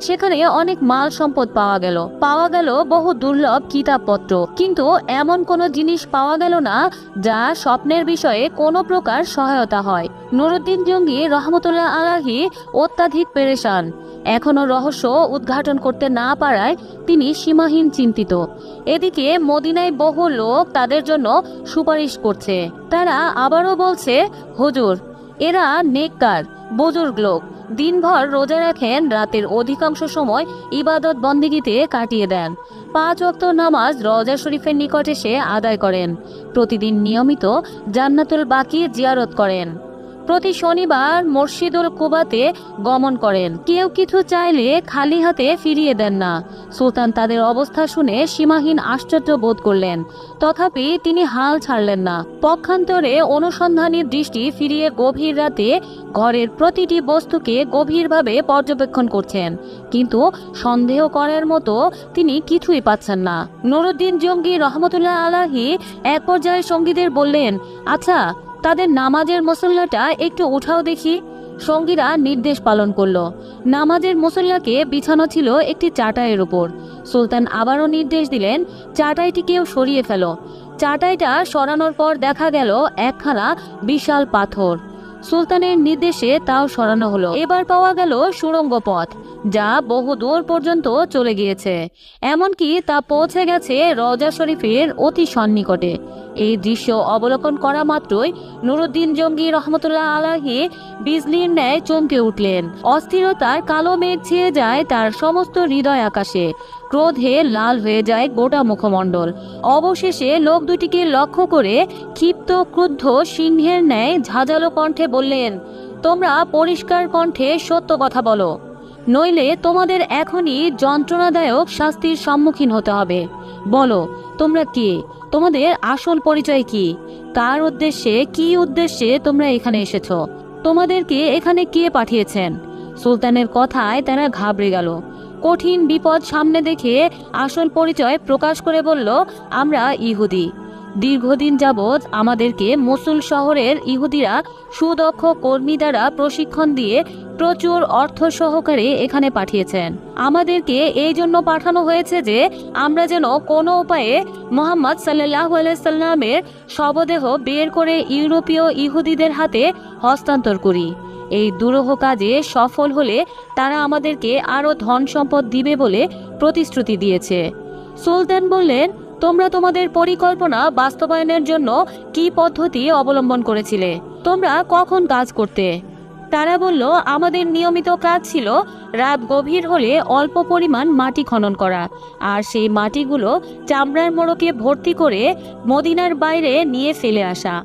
সেখানে অনেক মাল সম্পদ পাওয়া গেল। পাওয়া গেল বহু দুর্লভ কিতাবপত্র। কিন্তু এমন কোনো জিনিস পাওয়া গেল না যা স্বপ্নের বিষয়ে কোনো প্রকার সহায়তা হয়। নুরুদ্দিন জঙ্গি রহমতুল্লাহ আলাহি অত্যাধিক পেরেশান। এখনও রহস্য উদ্ঘাটন করতে না পারায় তিনি সীমাহীন চিন্তিত। এদিকে মদিনায় বহু লোক তাদের জন্য সুপারিশ করছে। তারা আবারও বলছে, হুজুর, এরা নেককার। বুজুর্গ লোক। দিনভর রোজা রাখেন, রাতের অধিকাংশ সময় ইবাদত বন্দিগিতে কাটিয়ে দেন। পাঁচ অক্ত নামাজ রোজা শরীফের নিকট এসে আদায় করেন। প্রতিদিন নিয়মিত জান্নাতুল বাকি জিয়ারত করেন। প্রতি শনিবার মসজিদুল কুবাতে গমন করেন। কেউ কিছু চাইলে খালি হাতে ফিরিয়ে দেন না। সুলতান তাদের অবস্থা শুনে সীমাহীন আশ্চর্য বোধ করলেন। তথাপি তিনি হাল ছাড়লেন না। পক্ষান্তরে অনুসন্ধানী দৃষ্টি ফিরিয়ে গভীর রাতে ঘরের প্রতিটি বস্তুকে গভীরভাবে পর্যবেক্ষণ করছেন। কিন্তু সন্দেহ করার মতো তিনি কিছুই পাচ্ছেন না। নুরুদ্দিন জঙ্গি রহমতুল্লাহ আলাহি এক পর্যায়ে সঙ্গীদের বললেন আচ্ছা তাদের নামাজের মসল্লাটা একটু উঠাও দেখি। সঙ্গীরা নির্দেশ পালন করল। নামাজের মুসল্লাকে বিছানো ছিল একটি চাটাইয়ের উপর। সুলতান আবারও নির্দেশ দিলেন চাটাইটিকেও সরিয়ে ফেল। চাটাইটা সরানোর পর দেখা গেল একখানা বিশাল পাথর। সুলতানের নির্দেশে তাও সরানো হলো। এবার পাওয়া গেল সুড়ঙ্গ পথ, যা বহু দূর পর্যন্ত চলে গিয়েছে। এমনকি তা পৌঁছে গেছে রজা শরীফের অতি সন্নিকটে। এই দৃশ্য অবলোকন করা মাত্রই নুরুদ্দিন জঙ্গি রহমতুল্লাহ আলাহি বিজলির ন্যায় চমকে উঠলেন। অস্থিরতার কালো মেঘ ছেয়ে যায় তার সমস্ত হৃদয় আকাশে। ক্রোধে লাল হয়ে যায় গোটা মুখমণ্ডল। অবশেষে লোক দুটিকে লক্ষ্য করে ক্ষিপ্ত, ক্রুদ্ধ সিংহের ন্যায় ঝাঁঝালো কণ্ঠে বললেন, তোমরা পরিষ্কার কণ্ঠে সত্য কথা বলো। নইলে তোমাদের এখনই যন্ত্রণাদায়ক শাস্তির সম্মুখীন হতে হবে। বলো, তোমরা কে? তোমাদের আসল পরিচয় কি? কার উদ্দেশ্যে, কি উদ্দেশ্যে তোমরা এখানে এসেছ? তোমাদেরকে এখানে কে পাঠিয়েছেন? সুলতানের কথায় তারা ঘাবড়ে গেল। কঠিন বিপদ সামনে দেখে আসল পরিচয় প্রকাশ করে বলল, আমরা ইহুদি। দীর্ঘদিন যাবৎ আমাদেরকে মসুল শহরের ইহুদিরা সুদক্ষ কর্মী দ্বারা প্রশিক্ষণ দিয়ে প্রচুর অর্থ সহকারে এখানে পাঠিয়েছেন। আমাদেরকে এই জন্য পাঠানো হয়েছে যে আমরা যেন কোনো উপায়ে মোহাম্মদ সাল্লাহ সাল্লামের শবদেহ বের করে ইউরোপীয় ইহুদিদের হাতে হস্তান্তর করি। এই দুরূহ কাজে সফল হলে তারা আমাদেরকে আরও ধন সম্পদ দিবে বলে প্রতিশ্রুতি দিয়েছে। সুলতান বললেন, তোমরা তোমাদের পরিকল্পনা বাস্তবায়নের জন্য কি পদ্ধতি অবলম্বন করেছিলে? তোমরা কখন কাজ করতে? তারা বলল, আমাদের নিয়মিত কাজ ছিল রাত গভীর হলে অল্প পরিমাণ মাটি খনন করা, আর সেই মাটিগুলো চামড়ার মোড়কে ভর্তি করে মদিনার বাইরে নিয়ে ফেলে আসা।